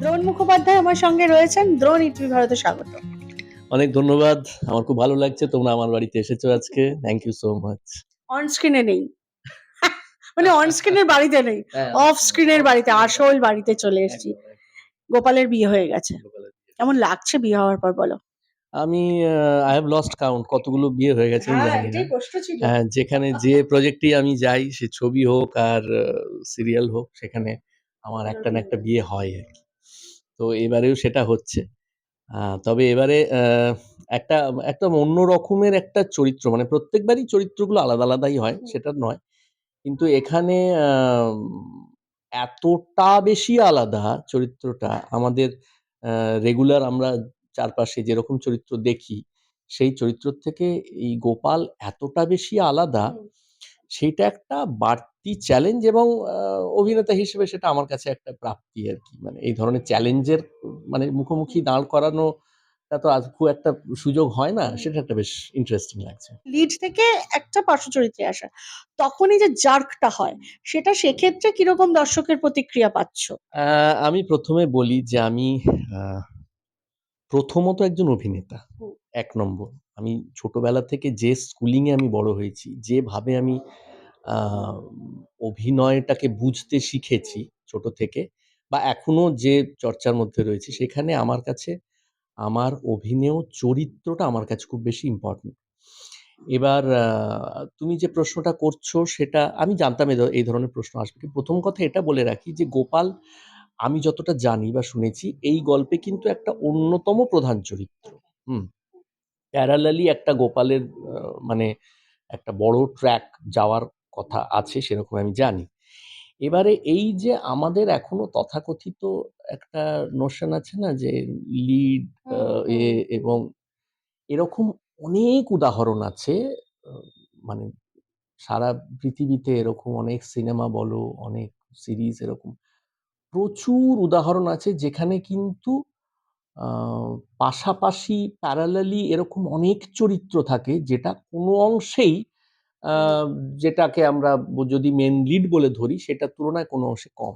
দ্রোণ মুখোপাধ্যায় আমার সঙ্গে রয়েছেন। দ্রোণ ইটিভি ভারতে স্বাগত। অনেক ধন্যবাদ। আমার খুব ভালো লাগছে। তোমরা আমার বাড়িতে এসেছ আজকে। Thank you so much on স্ক্রিনে নেই। মানে অন স্ক্রিনের বাড়িতে নেই। হ্যাঁ, অফ স্ক্রিনের বাড়িতে আসল বাড়িতে চলে এসেছি। গোপালের বিয়ে হয়ে গেছে। কেমন লাগছে বিয়ে হওয়ার পর বলো? আমি আই হ্যাভ লস্ট কাউন্ট কতগুলো বিয়ে হয়ে গেছে আমি জানি না। প্রশ্ন ছিল। হ্যাঁ, যেখানে যে প্রজেক্টে আমি যাই সে ছবি হোক আর সিরিয়াল হোক সেখানে আমার একটা না একটা বিয়ে হয় আর কি। তো এবারেও সেটা হচ্ছে। তবে এবারে একটা একটা অন্য রকমের একটা চরিত্র মানে প্রত্যেকবারই চরিত্রগুলো আলাদা আলাদাই হয় সেটা নয়। কিন্তু এখানে এতটা বেশি আলাদা চরিত্রটা আমাদের রেগুলার আমরা চারপাশে যেরকম চরিত্র দেখি সেই চরিত্র থেকে এই গোপাল এতটা বেশি আলাদা সেইটা একটা বাড়তি চ্যালেঞ্জ এবং অভিনেতা হিসেবে সেটা আমার কাছে একটা প্রাপ্তি আর কি। মানে এই ধরনের চ্যালেঞ্জের মানে মুখোমুখি দাঁড় করানো তো আজ খুব একটা সুযোগ হয় না সেটা একটা বেশ ইন্টারেস্টিং লাগছে। লিড থেকে একটা পার্শ্ব চরিত্রে আসা তখনই যে জার্কটা হয় সেটা সেক্ষেত্রে কীরকম দর্শকের প্রতিক্রিয়া পাচ্ছ? আহ, আমি প্রথমে বলি যে আমি প্রথমত একজন অভিনেতা এক নম্বর। আমি ছোটবেলা থেকে যে স্কুলিং এ আমি বড় হয়েছি যেভাবে আমি অভিনয়টাকে বুঝতে শিখেছি ছোট থেকে বা এখনও যে চর্চার মধ্যে রয়েছে, সেখানে আমার কাছে আমার অভিনয় চরিত্রটা আমার কাছে খুব বেশি ইম্পর্টেন্ট এবার তুমি যে প্রশ্নটা করছ সেটা, আমি জানতাম এই ধরনের প্রশ্ন আসবে। প্রথম কথা এটা বলে রাখি যে, গোপাল, আমি যতটা জানি বা শুনেছি, এই গল্পে কিন্তু একটা অন্যতম প্রধান চরিত্র। হুম? প্যারালালি একটা গোপালের মানে একটা বড় ট্র্যাক যাওয়ার কথা আছে সেরকম আমি জানি। এবারে এই যে আমাদের এখনও তথাকথিত একটা নোশন আছে না যে লিড এ এবং এরকম অনেক উদাহরণ আছে মানে সারা পৃথিবীতে এরকম অনেক সিনেমা বলো অনেক সিরিজ এরকম প্রচুর উদাহরণ আছে যেখানে কিন্তু পাশাপাশি প্যারালালি এরকম অনেক চরিত্র থাকে যেটা কোনো অংশেই যেটাকে আমরা যদি মেন লিড বলে ধরি সেটার তুলনায় কোনো অংশে কম।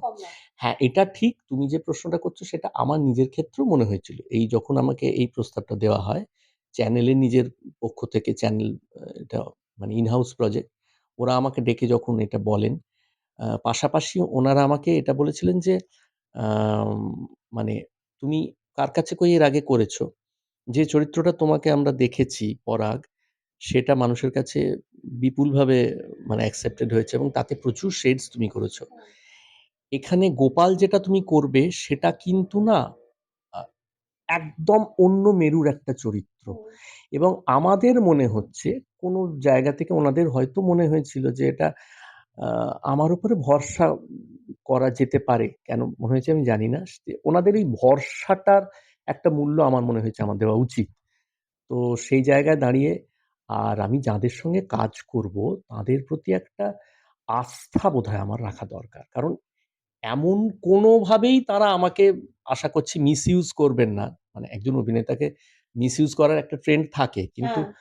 হ্যাঁ এটা ঠিক তুমি যে প্রশ্নটা করছ সেটা আমার নিজের ক্ষেত্রেও মনে হয়েছিল। এই যখন আমাকে এই প্রস্তাবটা দেওয়া হয় চ্যানেলে নিজের পক্ষ থেকে চ্যানেল এটা মানে ইনহাউস প্রজেক্ট ওরা আমাকে ডেকে যখন এটা বলেন পাশাপাশি ওনারা আমাকে এটা বলেছিলেন যে মানে তুমি কার কাছে কই এর আগে করেছ? যে চরিত্রটা তোমাকে আমরা দেখেছি পরাগ, সেটা মানুষের কাছে বিপুলভাবে মানে অ্যাকসেপ্টেড হয়েছে এবং তাতে প্রচুর শেডস তুমি করেছ। এখানে গোপাল যেটা তুমি করবে, সেটা কিন্তু না একদম অন্য মেরুর একটা চরিত্র। এবং আমাদের মনে হচ্ছে, কোনো জায়গা থেকে ওনাদের হয়তো মনে হয়েছিল যে এটা আমার উপরে ভরসা করা যেতে পারে। কেন? মনে হয়েছে আমি জানি না। ওনাদের এই ভরসাটার একটা মূল্য আমার মনে হয়েছে আমার দেওয়া উচিত। তো সেই জায়গায় দাঁড়িয়ে আর আমি যাদের সঙ্গে কাজ করব তাদের প্রতি একটা আস্থা বোধহয় আমার রাখা দরকার। কারণ এমন কোনোভাবেই তারা আমাকে আশা করছি মিস ইউজ করবেন না। মানে একজন অভিনেতাকে মিস ইউজ করার একটা ট্রেন্ড থাকে। কিন্তু আহ,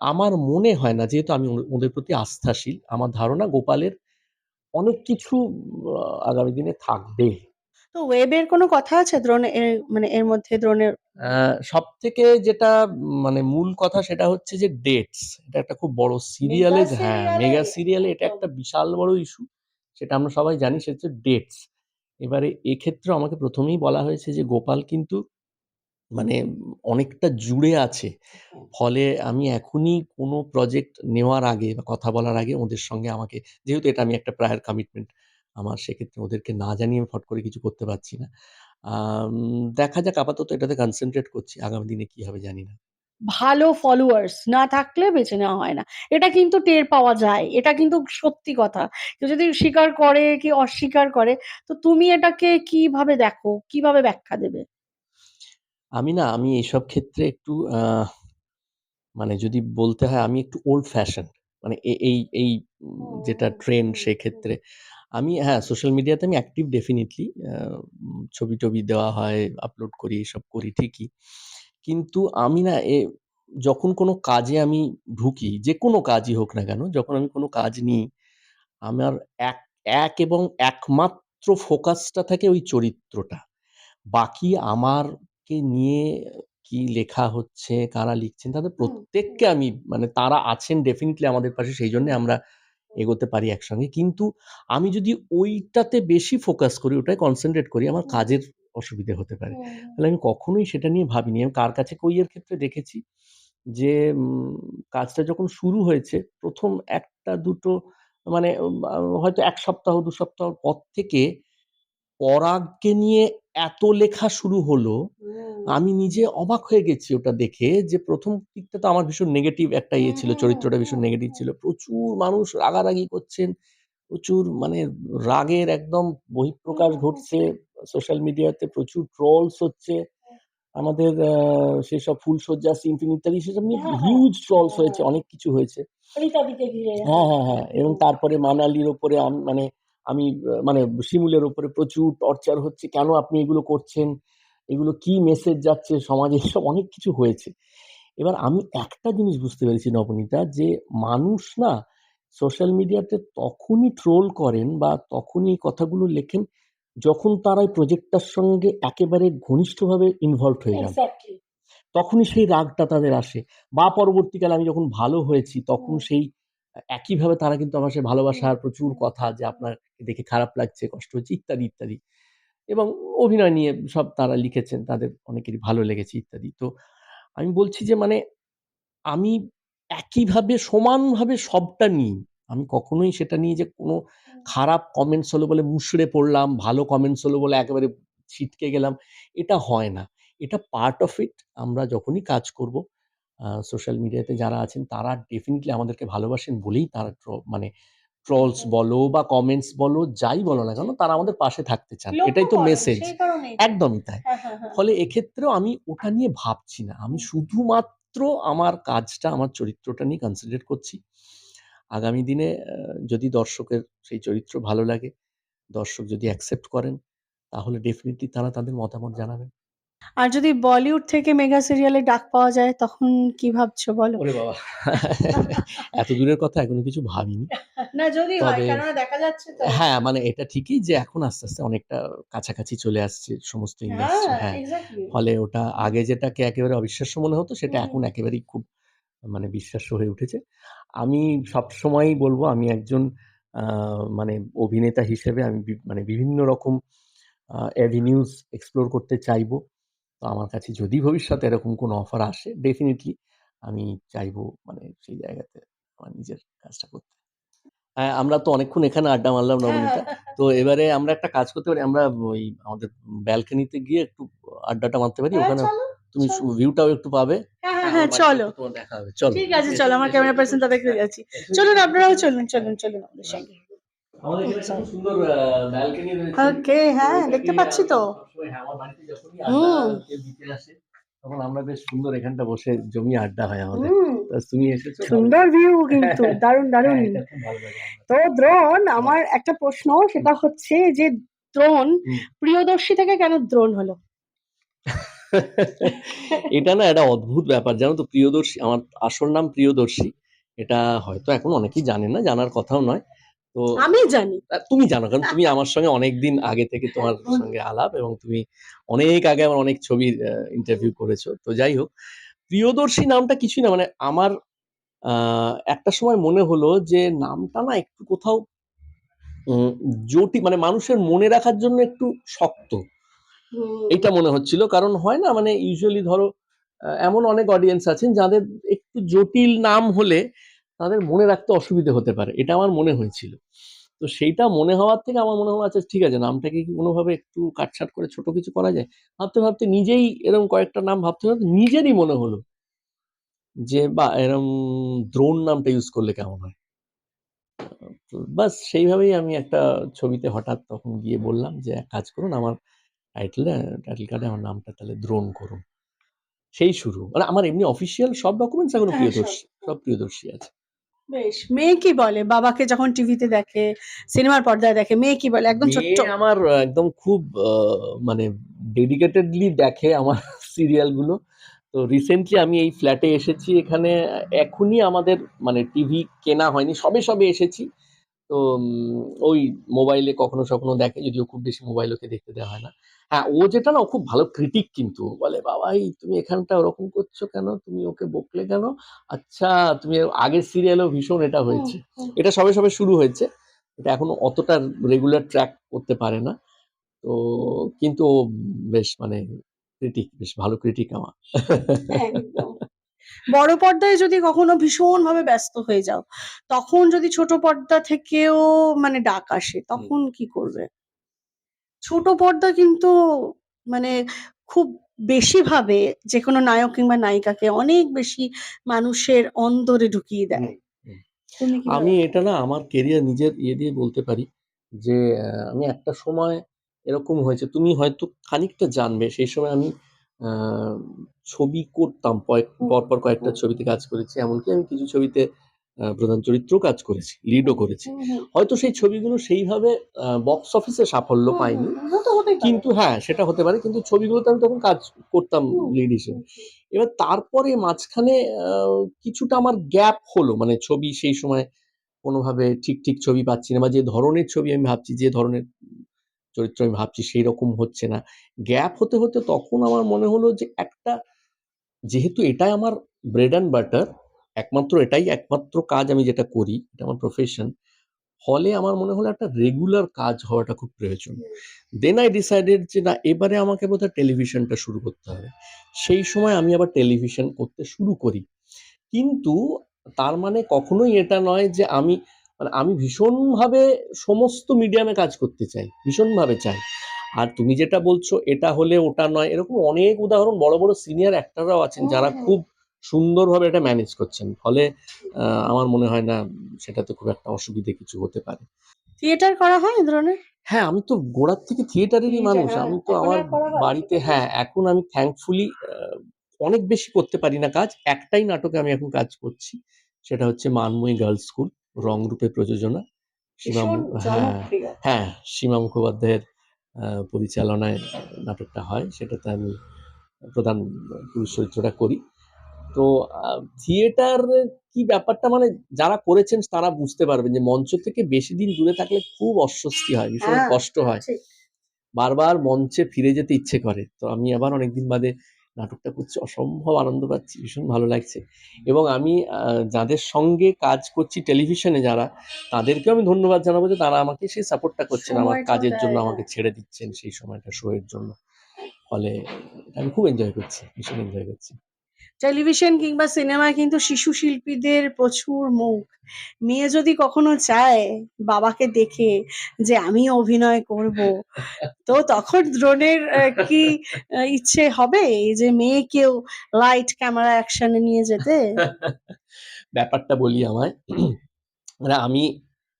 আমার মনে হয় না যেহেতু আমি ওদের- প্রতি আস্থাশীল আমার ধারণা গোপালের অনেক কিছু আগামী দিনে থাকবে। তো ওয়েবের কোনো কথা আছে দ্রোণ মানে এর মধ্যে দ্রোণের সব থেকে যেটা মানে মূল কথা সেটা হচ্ছে যে ডেটস এটা একটা খুব বড় সিরিয়ালে হ্যাঁ মেগা সিরিয়ালে এটা একটা বিশাল বড় ইস্যু সেটা আমরা সবাই জানি সেটা হচ্ছে ডেটস। এবারে এক্ষেত্রে আমাকে প্রথমেই বলা হয়েছে যে গোপাল কিন্তু মানে অনেকটা জুড়ে আছে। ফলে আমি এখনই কোনো প্রজেক্ট নেওয়ার আগে বা কথা বলার আগে ওদের সঙ্গে আমাকে যেহেতু এটা আমি একটা প্রায়ার কমিটমেন্ট আমার সেক্ষেত্রে ওদেরকে না জানিয়ে আমি ফট করে কিছু করতে পারছি না। দেখা যাক আপাতত এটাতে কনসেন্ট্রেট করছি আগামী দিনে কি হবে জানি না। ভালো ফলোয়ার্স না থাকলে বেছে নেওয়া হয় না। এটা কিন্তু টের পাওয়া যায় এটা কিন্তু সত্যি কথা। কেউ যদি স্বীকার করে কি অস্বীকার করে তো তুমি এটাকে কীভাবে দেখো কীভাবে ব্যাখ্যা দেবে? আমি না আমি এইসব ক্ষেত্রে একটু আহ, মানে যদি বলতে হয় আমি একটু ওল্ড ফ্যাশন মানে এ- এই এই উম, যেটা ট্রেন্ড সেক্ষেত্রে আমি হ্যাঁ সোশ্যাল মিডিয়াতে আমি অ্যাক্টিভ ডেফিনেটলি ছবি টবি দেওয়া হয় আপলোড করি এসব করি ঠিকই। কিন্তু আমি না এ যখন কোনো কাজে আমি ঢুকি যে কোনো কাজই হোক না কেন যখন আমি কোনো কাজ নিই আমার এক এক এবং একমাত্র ফোকাসটা থাকে ওই চরিত্রটা। বাকি আমারকে নিয়ে কি লেখা হচ্ছে, কারা লিখছেন তাদের হুম, প্রত্যেককে আমি মানে তারা আছেন ডেফিনিটলি আমাদের পাশে সেই সেইজন্যে আমরা এগোতে পারি একসঙ্গে। কিন্তু আমি যদি ওইটাতে বেশি ফোকাস করি, ওটায় কনসেনট্রেট করি আমার হুম। কাজের অসুবিধে হতে পারে। হুম, তাহলে আমি কখনোই সেটা নিয়ে ভাবিনি। আমি কার কাছে কইয়ের ক্ষেত্রে দেখেছি যে উম কাজটা যখন শুরু হয়েছে ১ম ১ টা ২ টো মানে উম আ হয়তো ১ সপ্তাহ ২ সপ্তাহ পর থেকে পরাগকে নিয়ে এত লেখা শুরু হলো, আমি নিজে অবাক হয়ে গেছি ওটা দেখে যে প্রথম দিকটা তো আমার ভীষণ নেগেটিভ একটা ইয়ে ছিল, চরিত্রটা ভীষণ নেগেটিভ ছিল। প্রচুর মানুষ রাগারাগি করছেন, প্রচুর মানে রাগের একদম বহিঃপ্রকাশ। ঘটছে। সোশ্যাল মিডিয়াতে প্রচুর ট্রলস হচ্ছে। আমাদের সেসব সিন টিন ইত্যাদি সেসব নিয়ে হ্যাঁ, হ্যাঁ। হিউজ ট্রলস হ্যাঁ, হয়েছে, হ্যাঁ। অনেক কিছু হয়েছে। হ্যাঁ, হ্যাঁ, হ্যাঁ। এবং তারপরে মানালির ওপরে মানে আমি মানে শিমুলের উপরে প্রচুর টর্চার হচ্ছে। কেন আপনি এগুলো করছেন? এগুলো কি মেসেজ যাচ্ছে সমাজে? এসব অনেক কিছু হয়েছে। এবার আমি একটা জিনিস বুঝতে পেরেছি নবনীতা যে মানুষ না সোশ্যাল মিডিয়াতে তখনই ট্রোল করেন বা তখনই কথাগুলো লেখেন যখন তারা এই প্রজেক্টটার সঙ্গে একেবারে ঘনিষ্ঠভাবে ইনভলভড হয়ে যান। তখনই সেই রাগটা তাদের আসে। বা পরবর্তীকালে আমি যখন ভালো হয়েছি তখন সেই একইভাবে তারা কিন্তু আমার হুম, ভালোবাসার প্রচুর কথা যে হুম। আপনাকে দেখে খারাপ লাগছে, কষ্ট হচ্ছে ইত্যাদি, ইত্যাদি। এবং অভিনয় নিয়ে সব তারা লিখেছেন। তাদের অনেকেরই ভালো লেগেছে ইত্যাদি। তো আমি বলছি যে মানে আমি একইভাবে সমানভাবে সবটা নিই। আমি কখনোই সেটা নিয়ে যে কোনো খারাপ কমেন্টস হলো বলে মুষড়ে পড়লাম, ভালো কমেন্টস হলো বলে একেবারে ছিটকে গেলাম। এটা হয় না। এটা পার্ট অফ ইট। আমরা যখনই কাজ করব সোশ্যাল মিডিয়াতে যারা আছেন তারা ডেফিনিটলি আমাদেরকে ভালোবাসেন বলেই তারা মানে ট্রলস বলো বা কমেন্টস বলো যাই বলো না কেন তারা আমাদের পাশে থাকতে চান। এটাই তো মেসেজ। একদমই তাই। হ্যাঁ, হ্যাঁ, হ্যাঁ। ফলে এক্ষেত্রেও আমি ওটা নিয়ে ভাবছি না। আমি শুধুমাত্র আমার কাজটা, আমার চরিত্রটা নিয়ে কনসেনট্রেট করছি। আগামী দিনে যদি দর্শকের সেই চরিত্র ভালো লাগে, দর্শক যদি অ্যাকসেপ্ট করেন, তাহলে ডেফিনেটলি তারা তাদের মতামত জানাবেন। আর যদি বলিউড থেকে মেগা সিরিয়ালে ডাক পাওয়া যায় তখন কি ভাবছ বলো? ওরে বাবা! এত দূরের কথা এখনও কিছু ভাবিনি। না যদি হয় কেননা দেখা যাচ্ছে তো। হ্যাঁ, মানে এটা ঠিকই যে এখন আস্তে, আস্তে অনেকটা কাছাকাছি চলে আসছে সমস্ত ইন্ডাস্ট্রি। হ্যাঁ, হ্যাঁ, ফলে ওটা আগে যেটাকে একেবারে অবিশ্বাস্য মনে হতো সেটা এখন একেবারেই খুব মানে বিশ্বাস্য হয়ে উঠেছে। আমি সবসময়ই বলব আমি একজন মানে অভিনেতা হিসেবে আমি মানে বিভিন্ন রকম আ এভিনিউজ এক্সপ্লোর করতে চাইব। তো আমার কাছে যদি ভবিষ্যতে এরকম কোনো অফার আসে ডেফিনেটলি আমি চাইব মানে সেই জায়গাতে আমার নিজের কাজটা করতে। হ্যাঁ, আমরা তো অনেকক্ষণ এখানে আড্ডা মারলাম নবনীতা। তো এবারে আমরা একটা কাজ করতে পারি। আমরা ওই আমাদের ব্যালকনিতে গিয়ে একটু আড্ডাটা মারতে পারি। হ্যাঁ, ওখানে তুমি ভিউটাও একটু পাবে। হ্যাঁ, হ্যাঁ, হ্যাঁ, চলো। তোমার দেখা হবে। চলো। ঠিক আছে চলো। আমার ক্যামেরা পার্সন তাদেরকে যাচ্ছি। চলুন আপনারাও চলুন, চলুন, চলুন আমাদের সঙ্গে। আমাদের এখানে খুব সুন্দর ব্যালকনি রয়েছে। ওকে, হ্যাঁ, দেখতে পাচ্ছি তো। আমরা হ্যাঁ, আমার বাড়িতে যখনই আড্ডা হুম, কেউ দিতে আসে, তখন আমরা বেশ সুন্দর এখানটা বসে জমিয়ে আড্ডা হয় আমাদের। তুমি এসেছ সুন্দর ভিউ কিন্তু। দারুণ, হ্যাঁ, দারুণ। আমার। তো দ্রোণ আমার একটা প্রশ্ন সেটা হচ্ছে যে দ্রোণ হুম। প্রিয়দর্শী থেকে কেন দ্রোণ হলো? এটা না একটা অদ্ভুত ব্যাপার জানো তো প্রিয়দর্শী আমার আসল নাম প্রিয়দর্শী। এটা হয়তো এখন অনেকেই জানে না, জানার কথাও নয়। তো আমি জানি। তুমি জানো কারণ তুমি আমার সঙ্গে অনেকদিন আগে থেকে তোমার সঙ্গে আলাপ এবং তুমি অনেক আগে আমার অনেক ছবির ইন্টারভিউ করেছ। তো যাই হোক, প্রিয়দর্শী নামটা কিছুই না মানে আমার একটা সময় মনে হলো যে নামটা না একটু কোথাও জটি মানে মানুষের মনে রাখার জন্য একটু শক্ত। এটা মনে হচ্ছিল। কারণ হয় না মানে ইউজুয়ালি ধরো এমন অনেক অডিয়েন্স আছেন যাদের একটু জটিল নাম হলে তাদের মনে রাখতে অসুবিধে হতে পারে। এটা আমার মনে হয়েছিল। তো সেইটা মনে হওয়ার থেকে আমার মনে হলো আচ্ছা ঠিক আছে নামটাকে কি কোনোভাবে একটু কাটছাঁট করে ছোট কিছু করা যায়? ভাবতে, ভাবতে নিজেই এরকম কয়েকটা নাম ভাবতে, ভাবতে নিজেরই মনে হলো যে বা এরম দ্রোণ নামটা ইউজ করলে কেমন হয়? তো বাস সেইভাবেই আমি একটা ছবিতে হঠাৎ তখন গিয়ে বললাম যে, "এক কাজ করুন আমার টাইটেলে টাইটেল কার্ডে আমার নামটা তাহলে দ্রোণ করুন।" সেই শুরু। মানে আমার এমনি অফিসিয়াল সব ডকুমেন্টস এখনও হ্যাঁ, প্রিয়দর্শী। সব প্রিয়দর্শী আছে। বেশ। মেয়ে কি বলে? বাবাকে যখন টিভিতে দেখে, সিনেমার পর্দায় দেখে, মেয়ে কি বলে? একদম ছোট্ট। মেয়ে আমার একদম খুব মানে ডেডিকেটেডলি দেখে আমার সিরিয়ালগুলো। তো রিসেন্টলি আমি এই ফ্ল্যাটে এসেছি এখানে এখনই আমাদের মানে টিভি কেনা হয়নি। সবে, সবে এসেছি। তো ওই মোবাইলে কখনো সখনো দেখে যদিও খুব বেশি মোবাইল ওকে দেখতে দেওয়া হয় না। হ্যাঁ ও যেটা না খুব ভালো ক্রিটিক কিন্তু। বলে বাবা এই তুমি এখানটা ওরকম করছ কেন? তুমি ওকে বকলে কেন? আচ্ছা তুমি আগের সিরিয়ালেও ভীষণ এটা হয়েছে। এটা সবে সবে শুরু হয়েছে। এটা এখনও অতটা রেগুলার ট্র্যাক করতে পারে না। তো কিন্তু ও বেশ মানে ক্রিটিক বেশ ভালো ক্রিটিক আমার। একদম। বড় পর্দায় যদি কখনো ভীষণভাবে ব্যস্ত হয়ে যাও তখন যদি ছোট পর্দা থেকেও মানে ডাক আসে তখন কি করবে? ছোট পর্দা কিন্তু মানে খুব বেশি ভাবে যে কোনো নায়ক কিংবা নায়িকাকে অনেক বেশি মানুষের অন্তরে ঢুকিয়ে দেয়। আমি এটা না আমার কেরিয়ার নিজের ইয়ে দিয়ে বলতে পারি যে আমি একটা সময় এরকম হয়েছে তুমি হয়তো খানিকটা জানবে সেই সময় আমি ছবি করতাম। পরপর কয়েকটা ছবিতে কাজ করেছি এমনকি আমি কিছু ছবিতে প্রধান চরিত্র কাজ করেছি লিডও করেছি। হয়তো সেই ছবিগুলো সেইভাবে বক্স অফিসে সাফল্য পারে। কিন্তু হ্যাঁ সেটা হতে পারে কিন্তু ছবিগুলোতে আমি তখন কাজ করতাম লিড হিসেবে। এবার তারপরে মাঝখানে আহ, কিছুটা আমার গ্যাপ হলো মানে ছবি সেই সময় কোনোভাবে ঠিক ঠিক ছবি পাচ্ছি না বা যে ধরনের ছবি আমি ভাবছি যে ধরনের চরিত্র আমি ভাবছি সেই রকম হচ্ছে না। গ্যাপ হতে হতে তখন আমার মনে হলো যে একটা, যেহেতু এটাই আমার ব্রেড অ্যান্ড বাটার একমাত্র এটাই একমাত্র কাজ আমি যেটা করি, এটা আমার প্রফেশন ফলে আমার মনে হলো একটা রেগুলার কাজ হওয়াটা খুব প্রয়োজন। দেন আই ডিসাইডেড যে না, এবারে আমাকে বোধহয় টেলিভিশনটা শুরু করতে হবে। সেই সময় আমি আবার টেলিভিশন করতে শুরু করি। কিন্তু তার মানে কখনোই এটা নয় যে আমি মানে আমি ভীষণভাবে সমস্ত মিডিয়ামে কাজ করতে চাই ভীষণভাবে চাই আর তুমি যেটা বলছো এটা হলে ওটা নয় এরকম অনেক উদাহরণ বড় বড় সিনিয়র অ্যাক্টররাও আছেন যারা হুম। খুব সুন্দরভাবে এটা ম্যানেজ করছেন ফলে আমার মনে হয় না সেটাতে খুব একটা অসুবিধে কিছু হতে পারে থিয়েটার করা হয় এই ধরনের হ্যাঁ আমি তো গোড়ার থেকে থিয়েটারেরই মানুষ হ্যাঁ। আমি তো আমার হয়? বাড়িতে হ্যাঁ এখন আমি থ্যাঙ্কফুলি অনেক বেশি করতে পারি না কাজ একটাই নাটকে আমি এখন কাজ করছি সেটা হচ্ছে মানময়ী গার্লস স্কুল রংরূপে প্রযোজনা। সীমা হ্যাঁ হ্যাঁ সীমা মুখোপাধ্যায়ের পরিচালনায় নাটকটা হয় সেটাতে আমি প্রধান পুরুষ চরিত্রটা করি। তো থিয়েটার কি ব্যাপারটা? মানে যারা করেছেন তারা বুঝতে পারবেন যে মঞ্চ থেকে বেশি দিন দূরে থাকলে খুব অস্বস্তি হয় ভীষণ হ্যাঁ, কষ্ট হয়। বারবার মঞ্চে ফিরে যেতে ইচ্ছে করে। তো আমি আবার অনেকদিন বাদে নাটকটা করছি অসম্ভব আনন্দ পাচ্ছি ভীষণ ভালো লাগছে। এবং আমি যাদের সঙ্গে কাজ করছি টেলিভিশনে যারা তাদেরকে আমি ধন্যবাদ জানাব যে তারা আমাকে সেই সাপোর্টটা করছেন আমার কাজের জন্য আমাকে ছেড়ে দিচ্ছেন সেই সময়টা শো এর জন্য। ফলে আমি খুব এনজয় করছি ভীষণ এনজয় করছি। টেলিভিশন কিংবা সিনেমায় কিন্তু শিশু শিল্পীদের প্রচুর মুখ। মেয়ে যদি কখনো চায় বাবাকে দেখে যে আমি অভিনয় করব, তো তখন দ্রোণের কি ইচ্ছে হবে যে মেয়েকেও লাইট ক্যামেরা অ্যাকশনে নিয়ে যেতে? ব্যাপারটা বলি আমায়। মানে আমি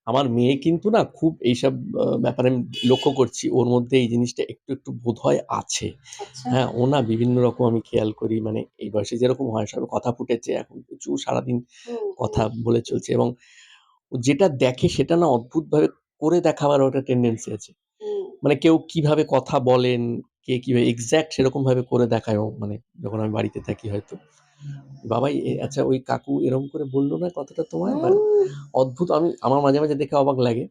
আমার মেয়ে কিন্তু না খুব এইসব ব্যাপারে আমি লক্ষ্য করছি। ওর মধ্যে এই জিনিসটা একটু একটু বোধহয় আছে। আচ্ছা। হ্যাঁ ও না বিভিন্ন রকম আমি খেয়াল করি। মানে এই বয়সে যেরকম হয় সবে কথা ফুটেছে এখন প্রচুর সারাদিন কথা বলে চলছে এবং ও যেটা দেখে সেটা না অদ্ভুতভাবে করে দেখাবার ওটা টেন্ডেন্সি আছে। মানে কেউ কীভাবে কথা বলেন কে কীভাবে এক্স্যাক্ট সেরকম ভাবে করে দেখায় ও মানে যখন আমি বাড়িতে থাকি হয়তো। বাবাই আচ্ছা ওই কাকু এরকম করে বলল না কথাটা তোমায়? বা- অদ্ভুত আমি আমার মাঝে মাঝে দেখে অবাক লাগে।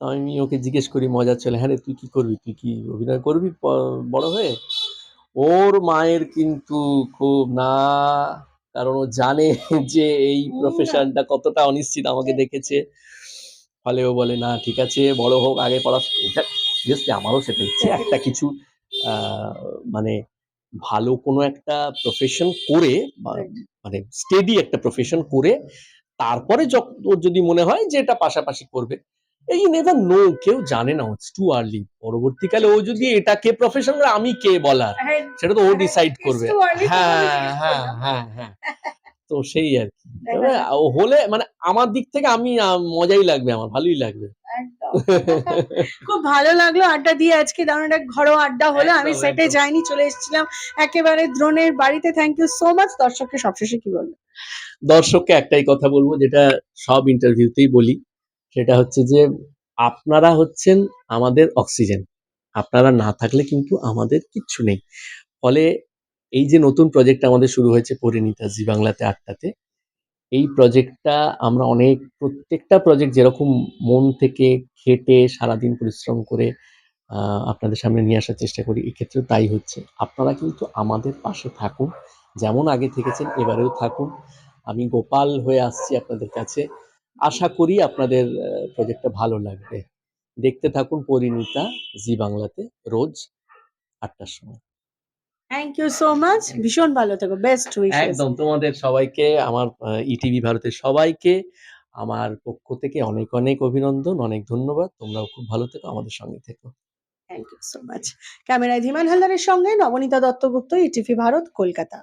আমি ওকে জিজ্ঞেস করি মজার চলে হ্যাঁ রে তুই কি করবি? তুই কি অভিনয় করবি বড় হয়ে? ওর মায়ের কিন্তু খুব না কারণ ও জানে যে এই প্রফেশনটা কতটা অনিশ্চিত আমাকে দেখেছে। ফলে ও বলে না ঠিক আছে বড় হোক আগে পড়াশোনা আমারও সেটা ইচ্ছে একটা কিছু আহ, মানে ভালো কোনো একটা প্রফেশন করে মানে স্টেডি একটা প্রফেশন করে তারপরে যদি মনে হয় যে এটা পাশাপাশি করবে এই নেভার নো কেউ জানে না ইটস টু আর্লি পরবর্তীকালে ও যদি এটাকে প্রফেশন করে আমি কে বলার? হ্যাঁ, সেটা তো ও হ্যাঁ, ডিসাইড করবে। too early হ্যাঁ হ্যাঁ হ্যাঁ হ্যাঁ তো সেই আর কি। হলে মানে আমার দিক থেকে আমি মজাই লাগবে আমার ভালোই লাগবে। খুব ভালো লাগল আড্ডা দিয়ে আজকে দারুণ একটা ঘরোয়া আড্ডা হলো। আমি সেটে যাইনি চলে এসেছিলাম একেবারে দ্রোণের বাড়িতে। থ্যাংক ইউ সো মাচ দর্শককে সবশেষে কি বলব? দর্শককে একটাই কথা বলব যেটা সব ইন্টারভিউতেই বলি। সেটা হচ্ছে যে আপনারা হচ্ছেন আমাদের অক্সিজেন আপনারা না থাকলে কিন্তু আমাদের কিচ্ছু নেই। ফলে এই যে নতুন প্রজেক্ট আমাদের শুরু হয়েছে পরিণীতা জি বাংলাতে আটটাতে এই প্রজেক্টটা আমরা অনেক প্রত্যেকটা প্রজেক্ট যেরকম মন থেকে খেটে সারাদিন পরিশ্রম করে আপনাদের সামনে নিয়ে আসার চেষ্টা করি, এক্ষেত্রে তাই হচ্ছে। আপনারা কিন্তু আমাদের পাশে থাকুন। যেমন আগে থেকেছেন এবারেও থাকুন। আমি গোপাল হয়ে আসছি আপনাদের কাছে। আশা করি আপনাদের প্রজেক্টটা ভালো লাগবে। দেখতে থাকুন পরিণীতা জি বাংলাতে রোজ আটটার সময়। Thank you so much. ভীষণ ভালো থেকো। Best wishes. একদম তোমাদের সবাইকে আমার ইটিভি ভারতের সবাইকে আমার পক্ষ থেকে অনেক, অনেক অভিনন্দন, অনেক ধন্যবাদ। তোমরাও খুব ভালো থেকো, আমাদের সঙ্গে থেকো। Thank you so much. ক্যামেরায় ধীমান হালদারের সঙ্গে নবনীতা দত্তগুপ্ত, ইটিভি ভারত, কলকাতা।